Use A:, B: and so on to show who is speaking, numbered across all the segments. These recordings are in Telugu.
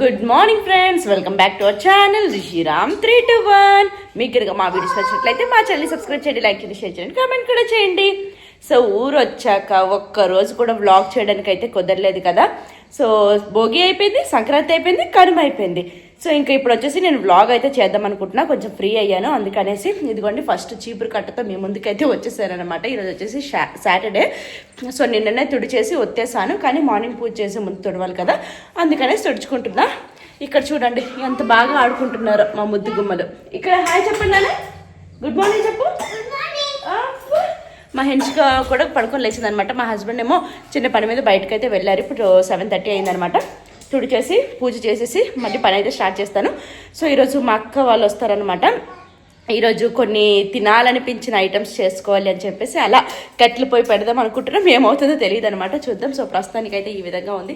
A: Good morning friends welcome back to our channel Rishiram three two one మీకు కనుక మా వీడియోస్ నచ్చినట్లయితే మా ఛానల్ సబ్స్క్రైబ్ చేయండి లైక్ చేయండి షేర్ చేయండి కామెంట్ కూడా చేయండి. సో ఊరు వచ్చాక ఒక్క రోజు కూడా వ్లాగ్ చేయడానికి అయితే కుదరలేదు కదా. సో భోగి అయిపోయింది సంక్రాంతి అయిపోయింది కనుమ అయిపోయింది. సో ఇంకా ఇప్పుడు వచ్చేసి నేను వ్లాగ్ అయితే చేద్దాం అనుకుంటున్నా. కొంచెం ఫ్రీ అయ్యాను. అందుకనేసి ఇదిగోండి ఫస్ట్ చీపురు కట్టతో మీ ముందుకైతే వచ్చేసారనమాట ఈరోజు వచ్చేసి సాటర్డే సో నిన్ననే తుడిచేసి వచ్చేసాను కానీ మార్నింగ్ పూజ చేసి ముందు తుడవాలి కదా. అందుకనేసి తుడుచుకుంటున్నా. ఇక్కడ చూడండి ఎంత బాగా ఆడుకుంటున్నారు మా ముద్దు గుమ్మలు. ఇక్కడ హాయ్ చెప్పండి గుడ్ మార్నింగ్ చెప్పు. మా హెన్స్గా కూడా పడుకొని లేచింది అనమాట మా హస్బెండ్ ఏమో చిన్న పని మీద బయటకు అయితే వెళ్ళారు. ఇప్పుడు సెవెన్ థర్టీ అయిందనమాట తుడిచేసి పూజ చేసేసి మళ్ళీ పని అయితే స్టార్ట్ చేస్తాను. సో ఈరోజు మా అక్క వాళ్ళు వస్తారనమాట ఈరోజు కొన్ని తినాలనిపించిన ఐటమ్స్ చేసుకోవాలి అని చెప్పేసి అలా కట్లు పోయి పెడదాం అనుకుంటున్నాం. ఏమవుతుందో తెలియదు అనమాట చూద్దాం. సో ప్రస్తుతానికైతే ఈ విధంగా ఉంది.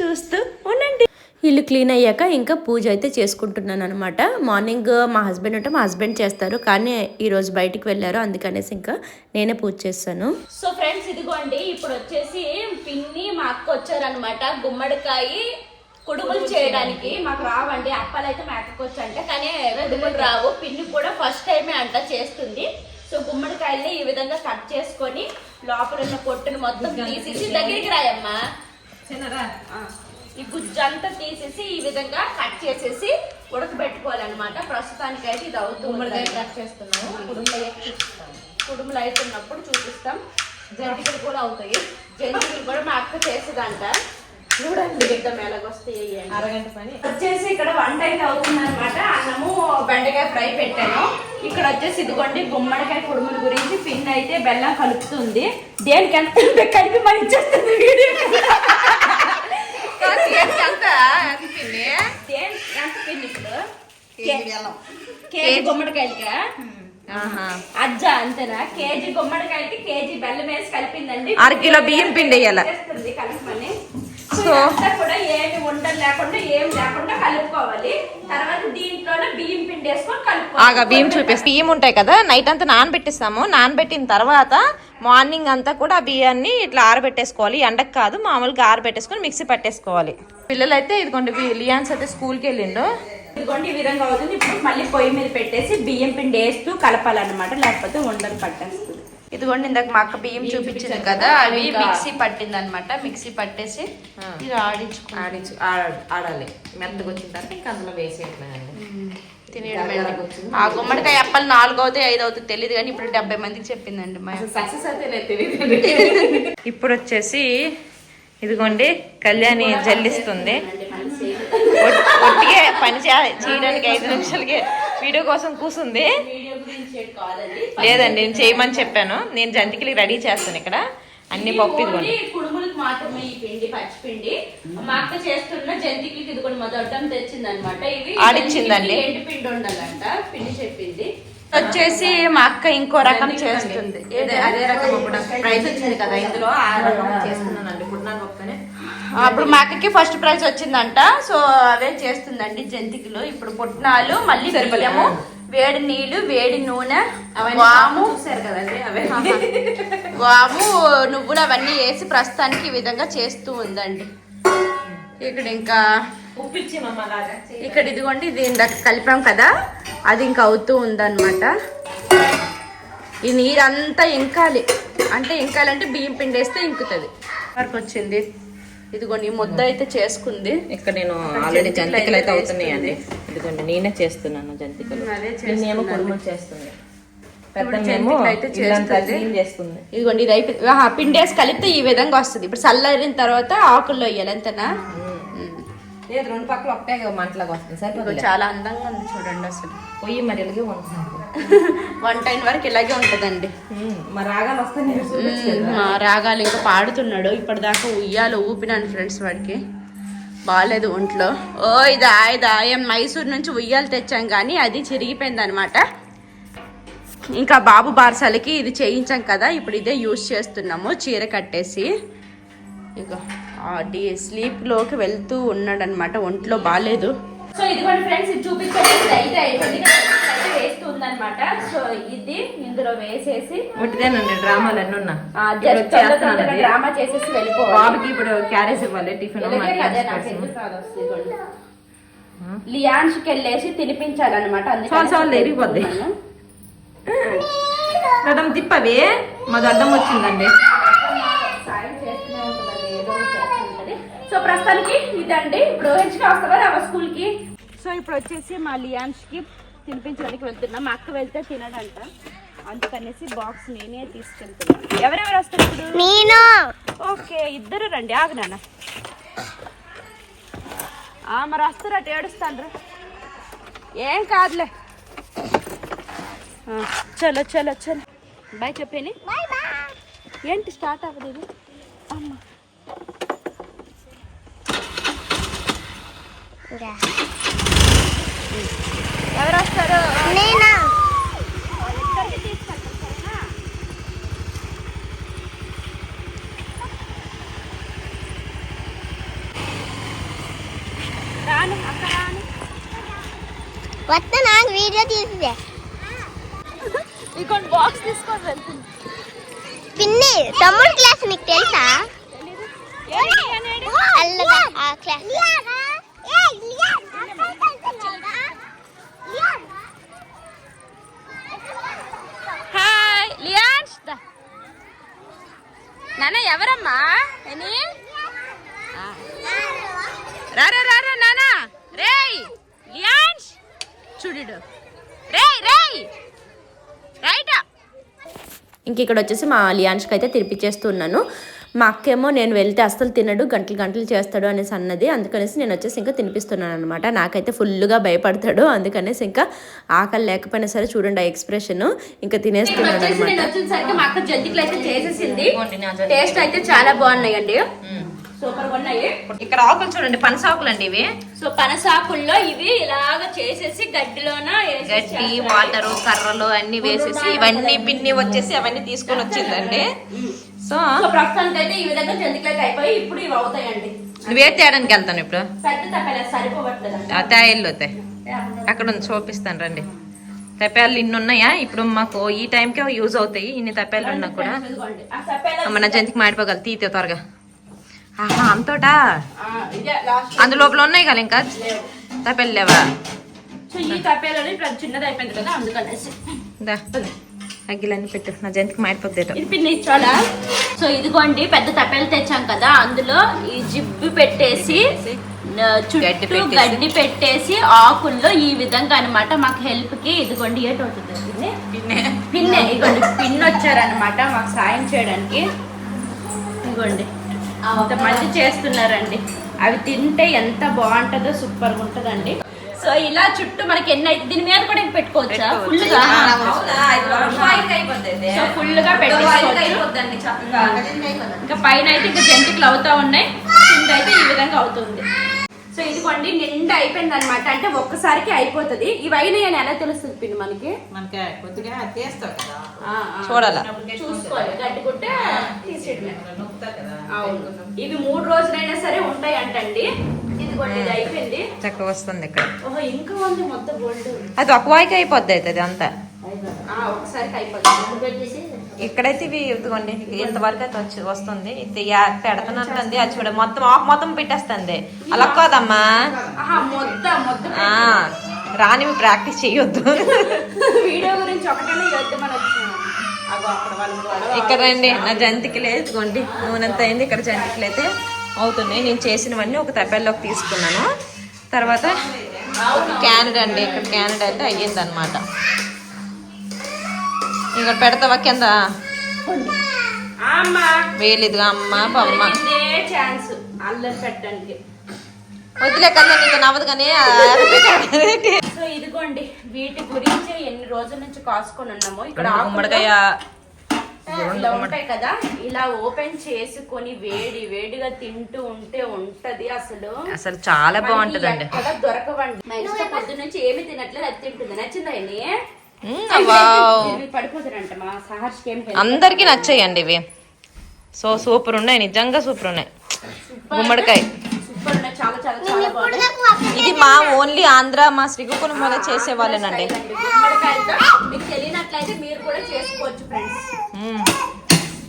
A: చూస్తూ ఉండండి.
B: ఇల్లు క్లీన్ అయ్యాక ఇంకా పూజ అయితే చేసుకుంటున్నాను అనమాట మార్నింగ్ మా హస్బెండ్ ఉంటే మా హస్బెండ్ చేస్తారు. కానీ ఈరోజు బయటికి వెళ్ళారు. అందుకనేసి ఇంకా నేనే పూజ చేస్తాను.
A: సో ఫ్రెండ్స్ ఇదిగోండి. ఇప్పుడు వచ్చేసి పిన్ని మా అక్క వచ్చారనమాట గుమ్మడికాయ కుడుములు చేయడానికి మాకు రావండి అప్పాలు అయితే మా అక్కకు వచ్చంట కానీ కుడుములు రావు. పిన్ని కూడా ఫస్ట్ టైమే అంట చేస్తుంది. సో గుమ్మడికాయల్ని ఈ విధంగా కట్ చేసుకొని లోపల ఉన్న పొట్టును మొత్తం తీసేసి దగ్గరికి రాయమ్మా. ఈ గుజ్జంతా తీసేసి ఈ విధంగా కట్ చేసేసి ఉడకబెట్టుకోవాలన్నమాట. ప్రస్తుతానికి అయితే ఇది అవుతుంది కట్ చేస్తున్నాము. కుడుములు కుడుములు అవుతున్నప్పుడు చూపిస్తాం. జంతికలు కూడా అవుతాయి. జంతికలు కూడా మా అక్క చేసేదంట చూడండి. ఇద్దాం ఎలాగొస్తాయి.
C: అరగంట పని.
A: వచ్చేసి ఇక్కడ వంట అయితే అవుతుంది అనమాట అన్నము బెండకాయ ఫ్రై పెట్టాను. ఇక్కడ వచ్చేసి ఇదిగోండి గుమ్మడికాయ కుడుముల గురించి పిన్ అయితే బెల్లం కలుపుతుంది. దేనికి ఎంత కలిపి మరి ఇచ్చేస్తుంది వీడియో.
C: ఎంత?
A: పిన్ ఇప్పుడు? కేజీ అజ్జ అంతేనా? కేజీ గుమ్మడికాయలకి కేజీ బెల్లం వేసి కలిపిందండి.
C: అరకిలో బియ్యం పిండి వేయాల?
A: కలుపుకొని సో కూడా ఏమి ఉండలు లేకుండా ఏం లేకుండా కలుపుకోవాలి. తర్వాత దీంట్లోనే బియ్యం పిండి వేసుకొని కలుపుకోవాలి.
C: ఆగా బియ్యం చూపిస్తాం. బియ్యం ఉంటాయి కదా నైట్ అంతా నానబెట్టిస్తాము. నానబెట్టిన తర్వాత మార్నింగ్ అంతా కూడా ఆ బియ్యాన్ని ఇట్లా ఆరబెట్టేసుకోవాలి. ఎండకు కాదు మామూలుగా ఆరబెట్టేసుకొని మిక్సీ పట్టేసుకోవాలి. పిల్లలు అయితే ఇదిగోండి లియాన్స్ అయితే స్కూల్కి వెళ్ళిండు.
A: ఇదిగోండి ఈ విధంగా అవుతుంది. ఇప్పుడు మళ్ళీ పొయ్యి మీద పెట్టేసి బియ్యం పిండి వేస్తూ కలపాలన్నమాట. లేకపోతే ఉండలు పట్టేస్తుంది. ఇదిగోండి ఇందాక మా అక్క బియ్యం చూపించింది కదా అవి మిక్సీ పట్టింది అనమాట మిక్సీ పట్టేసి ఇది
C: ఆడించు ఆడ- ఆడాలి. మెత్తగా వచ్చిన తర్వాత ఇంకా అందులో వేసేయట్లేదండి
A: తినేయడమండి ఆ గుమ్మడికాయ అప్పలు నాలుగు అవుతాయి ఐదు అవుతాయి తెలియదు కానీ ఇప్పుడు డెబ్బై మందికి చెప్పిందండి.
C: సక్సెస్ అయితే ఇప్పుడు వచ్చేసి ఇదిగోండి కళ్యాణి జల్లిస్తుంది. ఒట్- ఒట్టిగే పని చేయడానికి ఐదు నిమిషాలకి. వీడియో కోసం కూసుంది. లేదండి నేను చేయమని చెప్పాను. నేను జంతికలకి రెడీ చేస్తాను ఇక్కడ. అన్ని పప్పు ఇదిగోండి.
A: కుడుములకు మాత్రమే ఈ పిండి పచ్చి పిండి మా అక్క చేస్తున్న జంతికలకి ఇదిగోండి మా దొడ్డం తెచ్చింది అనమాట ఇవి
C: ఆడిచ్చిందండి.
A: ఎండు పిండి ఉండాలంట పిండి చెప్పింది. వచ్చేసి మా అక్క ఇంకో రకం చేస్తుంది.
C: అదే అదే రకం ఇప్పుడు ప్రైజ్ వచ్చింది కదా ఇందులో ఆ రకం చేస్తున్నానండి ఇప్పుడు నాకు ఒక్కనే.
A: అప్పుడు మా అక్కకి ఫస్ట్ ప్రైజ్ వచ్చిందంట. సో అవే చేస్తుందండి జంతికలు. ఇప్పుడు పుట్నాలు మళ్ళీ బియ్యము వేడి నీళ్ళు వేడి నూనె వాము.
C: చూసారు కదండి అవే
A: వాము నువ్వులు అవన్నీ వేసి ప్రస్తుతానికి ఈ విధంగా చేస్తూ ఉందండి. ఇక్కడ ఇంకా
C: ఉప్పిచ్చి మమ్మ లాగా
A: ఇక్కడ ఇదిగోండి ఇది ఇందాక కలిపాం కదా అది ఇంకా అవుతూ ఉందన్నమాట. ఈ నీరంతా ఇంకాలి. అంటే ఇంకాలంటే బియ్యం పిండి వేస్తే ఇంకుతుంది. వరకు వచ్చింది ఇదిగోండి ఈ ముద్ద అయితే చేసుకుంది.
C: ఇక్కడ నేను ఆల్రెడీ జంతికలు అయితే అవుతున్నాయండి. ఇదిగోండి నేనే చేస్తున్నాను జంతికలు. నేనేమో కుడుములు చేస్తుంది.
A: అయితే ఇదిగోండి ఇది ఆహా, పిండి వేసి కలిపితే ఈ విధంగా వస్తుంది. ఇప్పుడు చల్లారిన తర్వాత ఆకుల్లో వేయాలి అంతేనా?
C: లేదు రెండు పక్కల ఒకటే మంటలాగా వస్తుంది. సరిపోతుంది.
A: చాలా అందంగా ఉంది చూడండి అసలు.
C: పొయ్యి మరి ఇలాగే ఉంటుంది
A: వన్ టైం వరకు ఇలాగే ఉంటదండి.
C: మరి రాగాలు వస్తాయి.
A: మా రాగాలు ఇంకా పాడుతున్నాడు. ఇప్పటిదాకా ఉయ్యాలు ఊపినాను ఫ్రెండ్స్ వాడికి. బాగాలేదు ఒంట్లో. ఓ ఇదా ఇదా ఏం మైసూర్ నుంచి ఉయ్యాలు తెచ్చాం కానీ అది చిరిగిపోయింది అనమాట ఇంకా బాబు బార్సాలకి ఇది చేయించాం కదా ఇప్పుడు ఇదే యూజ్ చేస్తున్నాము చీర కట్టేసి. ఇక డీ స్లీప్లోకి వెళ్తూ ఉన్నాడనమాట ఒంట్లో బాగాలేదు సో ఇది ఫ్రెండ్స్ ఇది చూపించండి. అయితే అయిపోయింది. వేస్తుంది అనమాట సో ఇది ఇందులో వేసేసి
C: ఒకటిదేనండి డ్రామాలు అన్నీ ఉన్నా.
A: డ్రామా చేసేసి వెళ్ళిపోవాలి.
C: బాబుకి ఇప్పుడు క్యారేజ్ ఇవ్వాలి టిఫిన్
A: ఇదిగోండి. లియాన్స్కి వెళ్ళేసి తినిపించాలన్నమాట
C: చాలు, చాలు, ఎరిగిపోద్ది. రథం తిప్పవి? మాది అడ్డం వచ్చిందండి.
A: సో ప్రస్తుతానికి ఇదండి. ఇప్పుడు హెచ్కి వస్తావా? స్కూల్కి సో ఇప్పుడు వచ్చేసి మా లియాన్స్కి తినిపించడానికి వెళ్తున్నాం. మా అక్క వెళ్తే తినడంట. అందుకనేసి బాక్స్ నేనే తీసుకెళ్తున్నాను ఎవరెవరు వస్తారు ఇప్పుడు?
D: నేను
A: ఓకే ఇద్దరు రండి. ఆగు నాన్న. మరి వస్తారు అటు ఏడుస్తాను ఏం కాదులే. చలో చలో చలో. బాయ్ చెప్పేని. ఏంటి స్టార్ట్ అవ్వదు ఇది? అమ్మ. ఎవరు వస్తారు
D: నేనా వస్తా నాకు వీడియో తీసిదే.
A: బాక్స్ తీసుకొని వెళ్తుంది.
D: పిన్ని తమ్ముడు క్లాస్ నీకు తెలుసా? క్లాస్
A: హాయ్ లియాన్స్ దా. నాన్న ఎవరమ్మా? ఎని? రారా రారా నానా రేయ్ లియాన్స్ చూడు రేయ్ రేయ్. రైటా.
B: ఇంక ఇక్కడ వచ్చేసి మా లియాన్స్కి అయితే తినిపించేస్తున్నాను మా అక్కేమో నేను వెళ్తే అస్సలు తినడు గంటలు గంటలు చేస్తాడు అనేసి అన్నది. అందుకనేసి నేను వచ్చేసి ఇంకా తినిపిస్తున్నాను అనమాట నాకైతే ఫుల్గా భయపడతాడు. అందుకనేసి ఇంకా ఆకలి లేకపోయినా సరే చూడండి ఆ ఎక్స్ప్రెషన్. ఇంకా తినేస్తున్నాడు అనమాట
A: చేసేసింది. టేస్ట్ అయితే చాలా బాగున్నాయండి. సూపర్గా ఉన్నాయి
C: ఇక్కడ ఆకులు చూడండి పనసాకులు అండి ఇవి.
A: సో పనసాకుల్లో ఇవి ఇలాగ చేసేసి గడ్డిలోన
C: గడ్డి. వాటరు కర్రలు అన్ని వేసేసి ఇవన్నీ పిన్ని వచ్చేసి అవన్నీ తీసుకొని వచ్చిందండి. సో
A: ప్రస్తుతానికి అయితే ఈ విధంగా జంతికలు అయితే అయిపోయి ఇప్పుడు ఇవి అవుతాయండి.
C: నువ్వే తేడానికి వెళ్తాను ఇప్పుడు? తాయిల్లు అవుతాయి అక్కడ ఉంది చూపిస్తాను రండి. తప్పేళ్ళు ఇన్ని ఉన్నాయా? ఇప్పుడు మాకు ఈ టైంకే యూజ్ అవుతాయి ఇన్ని తప్పేళ్ళు ఉన్నా కూడా. మన జంతికి మాడిపోగలరు తీతే త్వరగా. ఆహా అంతటా
A: ఆ, ఇదే లాస్ట్
C: అందు లోపల ఉన్నాయి కదా ఇంకా? తప్పేళ్ళు లేవా
A: సో ఈ తప్పేలని ఇప్పుడు చిన్నది అయిపోయింది కదా అందుకనేసి.
C: దా. అగ్గిలన్నీ పెట్టు నా జంతికి మాడిపోద్దేటో
A: ఇది పిన్ని చాలా సో ఇదిగోండి పెద్ద తప్పేలు తెచ్చాం కదా అందులో ఈ జిబ్బు పెట్టేసి చుట్టూ
C: పెట్టేసి.
A: గడ్డి పెట్టేసి ఆకుల్లో ఈ విధంగా అన్నమాట మాకు హెల్ప్కి ఇదిగోండి ఏటి పిన్నే. ఇదిగోండి పిన్ వచ్చారనమాట మాకు సాయం చేయడానికి. ఇదిగోండి. మంది చేస్తున్నారండి. అవి తింటే ఎంత బాగుంటుందో సూపర్గా ఉంటుందండి. సో ఇలా చుట్టూ మనకి ఎన్ని దీని మీద కూడా ఇంక పెట్టుకోవచ్చా? ఫుల్గా సో ఫుల్గా పెట్టేసుకోవచ్చు ఇంకా పైన అయితే ఇంకా జంతికలు అవుతా ఉన్నాయి. కింద అయితే ఈ విధంగా అవుతుంది. సో ఇదిగోండి నిండా అయిపోయింది అనమాట అంటే ఒక్కసారికి అయిపోతుంది. ఇవి అయినాయి అని ఎలా తెలుస్తుంది పిన్ని మనకి?
E: మనకి కొద్దిగా తీస్తావు కదా.
A: ఆ, ఆ.
C: చూడాలా?
A: చూసుకోవాలి. గడ్డికుంటే తీసేయడమే.
E: నొక్కుతా కదా.
A: అవును. ఇవి మూడు రోజులైనా సరే ఉంటాయి అంటండి ఇదిగోండి ఇది అయిపోయింది.
C: చక్కగా వస్తుంది ఇక్కడ.
A: ఓహో ఇంకా ఉంది మొత్తం గోల్డ్.
C: అది ఒక వాయికి అయిపోద్ది అయితే అది అంతా.
A: ఒకసారికి అయిపోతుంది
C: ఇక్కడైతే ఇవి ఇదిగోండి ఇంతవరకు అయితే వచ్చి వస్తుంది. పెడతానంటుంది అది చూడ మొత్తం ఆకు మొత్తం పెట్టేస్తుంది. అలా కాదమ్మా. రానివి ప్రాక్టీస్ చేయొద్దు.
A: వీడియో గురించి
C: ఇక్కడ రండి నా జంతికలు ఇదిగోండి. నూనెంత అయింది ఇక్కడ జంతికలు అయితే అవుతున్నాయి. నేను చేసినవన్నీ ఒక తపెల్లోకి తీసుకున్నాను. తర్వాత క్యానడ్ అండి ఇక్కడ క్యానడ్ అయితే అయ్యింది అనమాట ఇక్కడ పెడతావా కింద?
A: అమ్మా.
C: బొమ్మ. వదిలే కన్నా నీకు నవ్వదు కానీ
A: సో ఇదిగోండి వీటి గురించి ఎన్ని రోజుల నుంచి కాసుకొని ఉన్నాము ఇక్కడ
C: గుమ్మడికాయ.
A: ఇలా ఉంటాయి కదా ఇలా ఓపెన్ చేసుకొని వేడి వేడిగా తింటూ ఉంటే ఉంటది అసలు.
C: అసలు చాలా బాగుంటదండి.
A: మనకి ఎక్కడ దొరకవండి. పొద్దు నుంచి ఏమి తినట్లేదు అది తింటుంది. నచ్చిందా
C: అందరికీ నచ్చాయండి ఇవి. సో సూపర్ ఉన్నాయి నిజంగా సూపర్ ఉన్నాయి. గుమ్మడికాయ.
A: సూపర్ ఉన్నాయి చాలా చాలా చాలా బాగున్నాయి.
C: ఇది మా ఓన్లీ ఆంధ్ర మా శ్రీకాకుళం వల్ల చేసే వాళ్ళేనండి
A: ఇదండి, గుమ్మడికాయలతో మీకు తెలియనట్లయితే మీరు కూడా చేసుకోవచ్చు ఫ్రెండ్స్.
C: మ్మ్.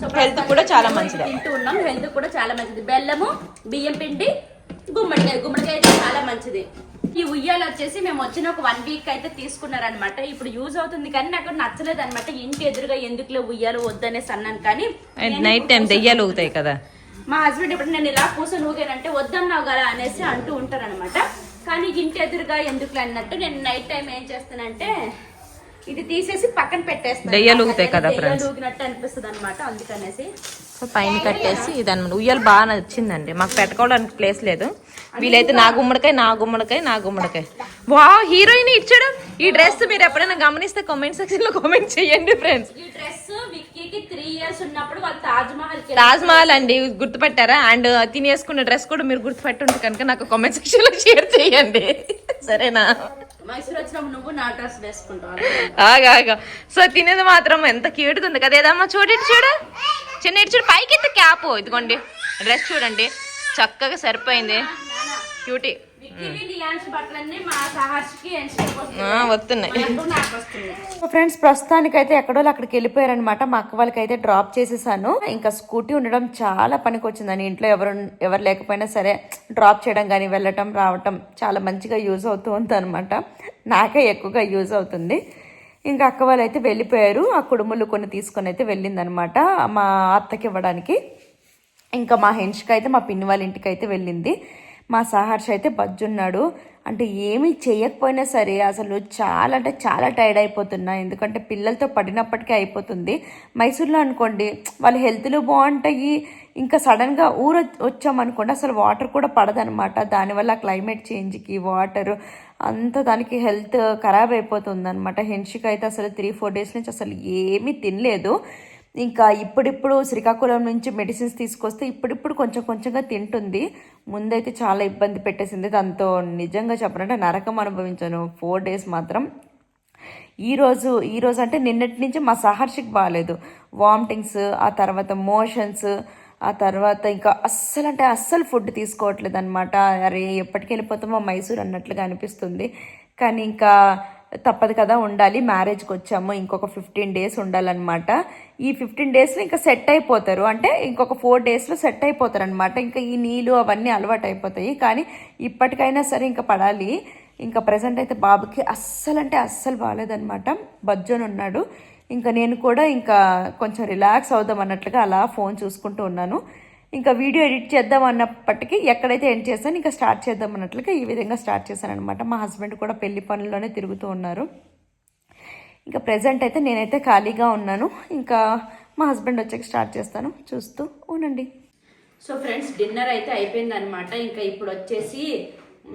A: సో
C: హెల్త్ కూడా చాలా మంచిది.
A: తింటూ ఉన్నాం హెల్త్ కూడా చాలా మంచిది. బెల్లము బియ్యం పిండి గుమ్మడికాయ. గుమ్మడికాయ చాలా మంచిది. ఈ ఉయ్యాలు వచ్చేసి మేము వచ్చిన ఒక వన్ వీక్ అయితే తీసుకున్నారనమాట ఇప్పుడు యూజ్ అవుతుంది కానీ నాకు నచ్చలేదు అనమాట ఇంటి ఎదురుగా ఎందుకులే ఉయ్యాలు వద్దనేసి అన్నాను కానీ
C: నైట్ టైం దెయ్యాలు ఊగుతాయి కదా.
A: మా హస్బెండ్ ఇప్పుడు నేను ఇలా కూర్చొని ఊగానంటే వద్దన్నావు కదా అనేసి అంటూ ఉంటారనమాట కానీ ఇంటి ఎదురుగా ఎందుకులే అన్నట్టు నేను నైట్ టైం ఏం చేస్తానంటే ఇది తీసేసి పక్కన పెట్టేస్తాను.
C: దెయ్యాలు ఊగుతాయి కదా friends.
A: ఊగినట్టు అనిపిస్తుంది అనమాట అందుకనేసి.
C: సో పైన కట్టేసి ఇదన్నమాట. ఉయ్యాలు బాగా నచ్చిందండి. మాకు పెట్టుకోవడానికి ప్లేస్ లేదు. వీలైతే నా గుమ్మడికాయ నా గుమ్మడికాయ నా గుమ్మడికాయ. వా హీరోయిన్ ఇచ్చాడు. ఈ డ్రెస్ మీరు ఎప్పుడైనా గమనిస్తే కామెంట్ సెక్షన్లో కామెంట్ చేయండి ఫ్రెండ్స్
A: ఈ డ్రెస్ విక్కీకి త్రీ ఇయర్స్ ఉన్నప్పుడు వాళ్ళు తాజ్ మహల్
C: తాజ్ మహల్ అండి గుర్తుపెట్టారా? అండ్ తినేసుకున్న డ్రెస్ కూడా మీరు గుర్తుపెట్టుంటే కనుక నాకు కామెంట్ సెక్షన్లో షేర్ చేయండి. సరేనా?
A: మైసూర్ వచ్చినప్పుడు నువ్వు నా డ్రెస్ వేసుకుంటావు.
C: ఆగా ఆగా. సో తినేది మాత్రం ఎంత క్యూట్గా ఉంది కదా? ఏదమ్మా చూడు ఇటు చూడు. చిన్న ఇటు చూడు. పైకి క్యాప్. ఇదిగోండి. డ్రెస్ చూడండి. చక్కగా సరిపోయింది. క్యూటీ వస్తున్నాయి
A: నాకు వస్తుంది
F: ఫ్రెండ్స్ ప్రస్తుతానికైతే ఎక్కడో అక్కడికి వెళ్ళిపోయారనమాట మా అక్క వాళ్ళకి అయితే డ్రాప్ చేసేసాను. ఇంకా స్కూటీ ఉండడం చాలా పనికి వచ్చిందని ఇంట్లో ఎవరు ఎవరు లేకపోయినా సరే డ్రాప్ చేయడం కానీ వెళ్ళటం రావటం చాలా మంచిగా యూజ్ అవుతూ ఉంది అనమాట నాకే ఎక్కువగా యూజ్ అవుతుంది. ఇంకా అక్క వాళ్ళు అయితే వెళ్ళిపోయారు. ఆ కుడుములు కొన్ని తీసుకొని అయితే వెళ్ళిందనమాట మా అత్తకి ఇవ్వడానికి. ఇంకా మా హెన్ష్కి అయితే మా పిన్ని వాళ్ళ ఇంటికి అయితే వెళ్ళింది. మా సహర్ష అయితే బజ్జున్నాడు. అంటే ఏమీ చేయకపోయినా సరే అసలు చాలా అంటే చాలా టైర్డ్ అయిపోతున్నా. ఎందుకంటే పిల్లలతో పడినప్పటికీ అయిపోతుంది. మైసూర్లో అనుకోండి వాళ్ళ హెల్త్లు బాగుంటాయి. ఇంకా సడన్గా ఊరు వచ్చామనుకోండి అసలు వాటర్ కూడా పడదనమాట. దానివల్ల క్లైమేట్ చేంజ్కి వాటర్ అంతా దానికి హెల్త్ ఖరాబ్ అయిపోతుంది అనమాట హెన్షిక్ అయితే అసలు త్రీ ఫోర్ డేస్ నుంచి అసలు ఏమీ తినలేదు. ఇంకా ఇప్పుడిప్పుడు శ్రీకాకుళం నుంచి మెడిసిన్స్ తీసుకొస్తే ఇప్పుడిప్పుడు కొంచెం కొంచెంగా తింటుంది. ముందైతే చాలా ఇబ్బంది పెట్టేసింది. దాంతో నిజంగా చెప్పాలంటే నరకం అనుభవించాను. ఫోర్ డేస్ మాత్రం. ఈరోజు ఈరోజు అంటే నిన్నటి నుంచి మా సహర్షికి బాగాలేదు వామిటింగ్స్ ఆ తర్వాత మోషన్స్ ఆ తర్వాత ఇంకా అస్సలు అంటే అస్సలు ఫుడ్ తీసుకోవట్లేదు అనమాట అరే ఎప్పటికి వెళ్ళిపోతామో మైసూర్ అన్నట్లుగా అనిపిస్తుంది. కానీ ఇంకా తప్పదు కదా ఉండాలి. మ్యారేజ్కి వచ్చాము ఇంకొక ఫిఫ్టీన్ డేస్ ఉండాలన్నమాట. ఈ ఫిఫ్టీన్ డేస్లో ఇంకా సెట్ అయిపోతారు. అంటే ఇంకొక ఫోర్ డేస్లో సెట్ అయిపోతారు అనమాట ఇంకా ఈ నీళ్ళు అవన్నీ అలవాటు అయిపోతాయి. కానీ ఇప్పటికైనా సరే ఇంకా పడాలి. ఇంకా ప్రజెంట్ అయితే బాబుకి అస్సలు అంటే అస్సలు బాగాలేదనమాట బజ్జోని ఉన్నాడు. ఇంకా నేను కూడా ఇంకా కొంచెం రిలాక్స్ అవుదాం అన్నట్లుగా అలా ఫోన్ చూసుకుంటూ ఉన్నాను. ఇంకా వీడియో ఎడిట్ చేద్దాం అన్నప్పటికీ ఎక్కడైతే ఎండ్ చేస్తాను ఇంకా స్టార్ట్ చేద్దాం అన్నట్లుగా ఈ విధంగా స్టార్ట్ చేశాను అనమాట మా హస్బెండ్ కూడా పెళ్ళి పనుల్లోనే తిరుగుతూ ఉన్నారు. ఇంకా ప్రజెంట్ అయితే నేనైతే ఖాళీగా ఉన్నాను. ఇంకా మా హస్బెండ్ వచ్చాక స్టార్ట్ చేస్తాను. చూస్తూ ఉండండి.
A: సో ఫ్రెండ్స్ డిన్నర్ అయితే అయిపోయింది అనమాట ఇంకా ఇప్పుడు వచ్చేసి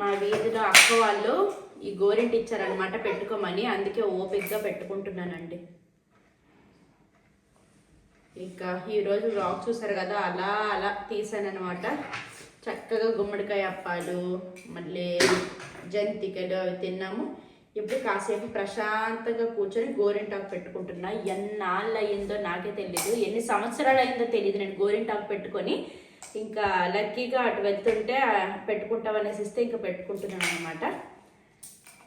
A: మా వీధిలో అక్క వాళ్ళు ఈ గోరింటి ఇచ్చారనమాట పెట్టుకోమని. అందుకే ఓపిక్గా పెట్టుకుంటున్నానండి. ఇంకా ఈరోజు వ్లాగ్ చూసారు కదా అలా అలా తీసాను అనమాట చక్కగా గుమ్మడికాయ అప్పాలు మళ్ళీ జంతికలు అవి తిన్నాము. ఇప్పుడు కాసేపు ప్రశాంతంగా కూర్చొని గోరింటాకు పెట్టుకుంటున్నా. ఎన్నాళ్ళు అయ్యిందో నాకే తెలీదు. ఎన్ని సంవత్సరాలు అయిందో తెలియదు నేను గోరింటాకు పెట్టుకొని ఇంకా లక్కీగా అటు వెళ్తుంటే పెట్టుకుంటామనేసి ఇస్తే ఇంకా పెట్టుకుంటున్నాను అనమాట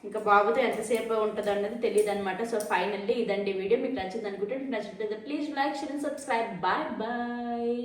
A: ఇంకా బాబుతో ఎంతసేపు ఉంటుంది అన్నది తెలియదు అనమాట సో ఫైనల్లీ ఇదండి వీడియో. మీకు నచ్చింది అనుకుంటే నచ్చినట్లయితే please like share and subscribe. Bye bye.